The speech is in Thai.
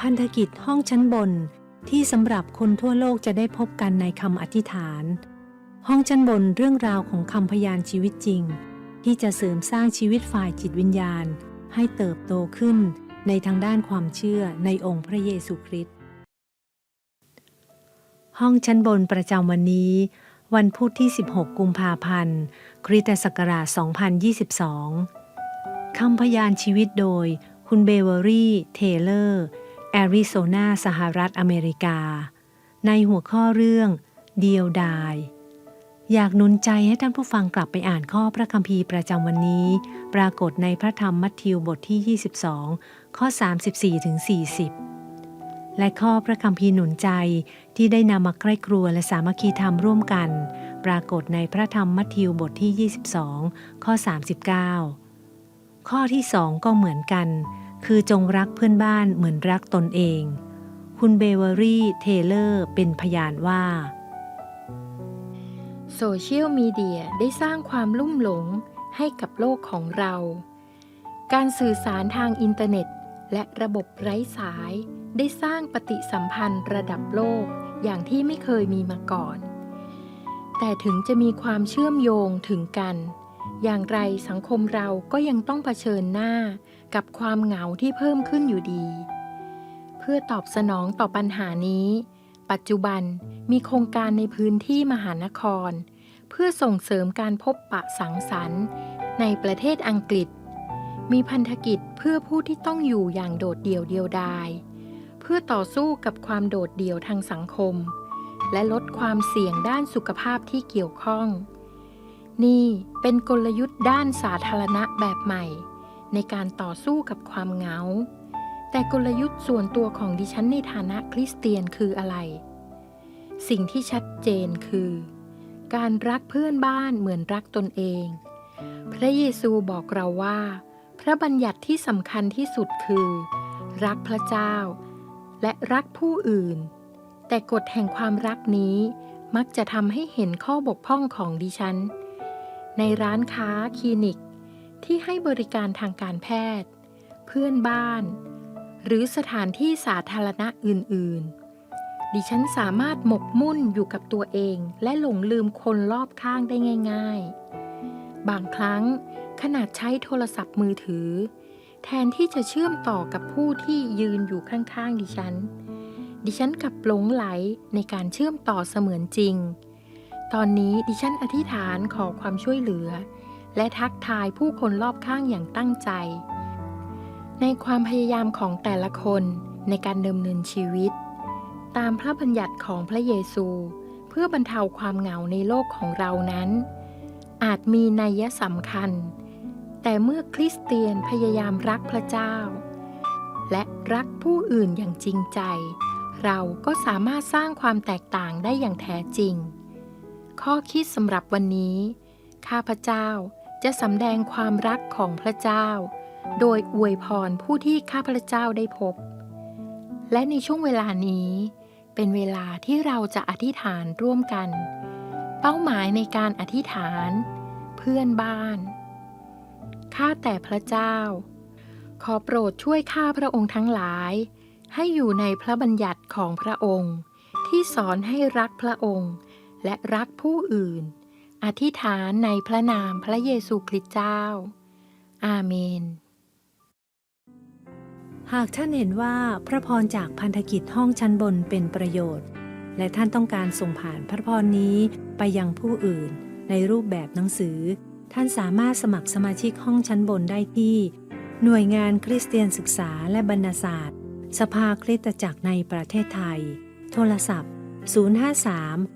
พันธกิจห้องชั้นบนที่สำหรับคนทั่วโลกจะได้พบกันในคำอธิษฐาน ห้องชั้นบนเรื่องราวของคำพยานชีวิตจริง ที่จะเสริมสร้างชีวิตฝ่ายจิตวิญญาณ ให้เติบโตขึ้นในทางด้านความเชื่อในองค์พระเยซูคริสต์ห้องชั้นบนประจำวันนี้ วันพุธที่ 16 กุมภาพันธ์ คริสตศักราช 2022 คำพยานชีวิตโดย คุณเบเวอรี่ เทเลอร์ แอริโซนาสหรัฐอเมริกา ในหัวข้อเรื่องเดียวดาย อยากหนุนใจให้ท่านผู้ฟังกลับไปอ่านข้อพระคัมภีร์ประจำวันนี้ ปรากฏในพระธรรมมัทธิวบทที่ 22 ข้อ 34ถึง40 และข้อพระคัมภีร์หนุนใจที่ได้นำมาใกล้ครัวและสามัคคีธรรมร่วมกัน ปรากฏในพระธรรมมัทธิวบทที่ 22 ข้อ 39 ข้อที่สองก็เหมือนกัน คือจงรักเพื่อนบ้านเหมือนรักตนเอง คุณเบเวอรี่เทเลอร์เป็นพยานว่า โซเชียลมีเดียได้สร้างความลุ่มหลงให้กับโลกของเรา การสื่อสารทางอินเทอร์เน็ต และระบบไร้สาย ได้สร้างปฏิสัมพันธ์ระดับโลกอย่างที่ไม่เคยมีมาก่อน แต่ถึงจะมีความเชื่อมโยงถึงกัน อย่างไรสังคมเราก็ยังต้องเผชิญหน้ากับความเหงาที่เพิ่มขึ้นอยู่ดี เพื่อตอบสนองต่อปัญหานี้ ปัจจุบันมีโครงการในพื้นที่มหานคร เพื่อส่งเสริมการพบปะสังสรรค์ ในประเทศอังกฤษ มีพันธกิจเพื่อผู้ที่ต้องอยู่อย่างโดดเดี่ยวเดียวดาย เพื่อต่อสู้กับความโดดเดี่ยวทางสังคม และลดความเสี่ยงด้านสุขภาพที่เกี่ยวข้อง นี่เป็นกลยุทธ์ด้านสาธารณะแบบใหม่ ในการต่อสู้กับความเหงา แต่กลยุทธ์ส่วนตัวของดิฉันในฐานะคริสเตียนคืออะไร สิ่งที่ชัดเจนคือ การรักเพื่อนบ้านเหมือนรักตนเอง พระเยซูบอกเราว่า พระบัญญัติที่สำคัญที่สุดคือ รักพระเจ้า และรักผู้อื่น แต่กฎแห่งความรักนี้มักจะทำให้เห็นข้อบกพร่องของดิฉัน ในร้านค้าคลินิก ที่ให้บริการทางการแพทย์ เพื่อนบ้าน หรือสถานที่สาธารณะอื่น ๆ ดิฉันสามารถหมกมุ่นอยู่กับตัวเองและหลงลืมคนรอบข้างได้ง่าย ๆ บางครั้งขนาดใช้โทรศัพท์มือถือ แทนที่จะเชื่อมต่อกับผู้ที่ยืนอยู่ข้าง ๆ ดิฉัน ดิฉันกลับหลงไหลในการเชื่อมต่อเสมือนจริง ตอนนี้ดิฉันอธิษฐานขอความช่วยเหลือ และทักทายผู้คนรอบข้างอย่างตั้งใจ ในความพยายามของแต่ละคนในการดำเนินชีวิต ตามพระบัญญัติของพระเยซู เพื่อบรรเทาความเหงาในโลกของเรานั้น อาจมีนัยสำคัญ แต่เมื่อคริสเตียนพยายามรักพระเจ้า และรักผู้อื่นอย่างจริงใจ เราก็สามารถสร้างความแตกต่างได้อย่างแท้จริง ข้อคิดสำหรับวันนี้ ข้าพเจ้าจะสำแดงความรักของพระเจ้า โดยอวยพรผู้ที่ข้าพเจ้าได้พบ และในช่วงเวลานี้ เป็นเวลาที่เราจะอธิษฐานร่วมกัน เป้าหมายในการอธิษฐาน เพื่อนบ้าน ข้าแต่พระเจ้า ขอโปรดช่วยข้าพระองค์ทั้งหลาย ให้อยู่ในพระบัญญัติของพระองค์ ที่สอนให้รักพระองค์ และรักผู้อื่น อธิษฐานในพระนามพระเยซูคริสต์เจ้า อาเมน หากท่านเห็นว่าพระพรจากพันธกิจห้องชั้นบนเป็นประโยชน์ และท่านต้องการส่งผ่านพระพรนี้ไปยังผู้อื่น ในรูปแบบหนังสือ ท่านสามารถสมัครสมาชิกห้องชั้นบนได้ที่ หน่วยงานคริสเตียนศึกษาและบรรณศาสตร์ สภาคริสตจักรในประเทศไทย โทรศัพท์ 053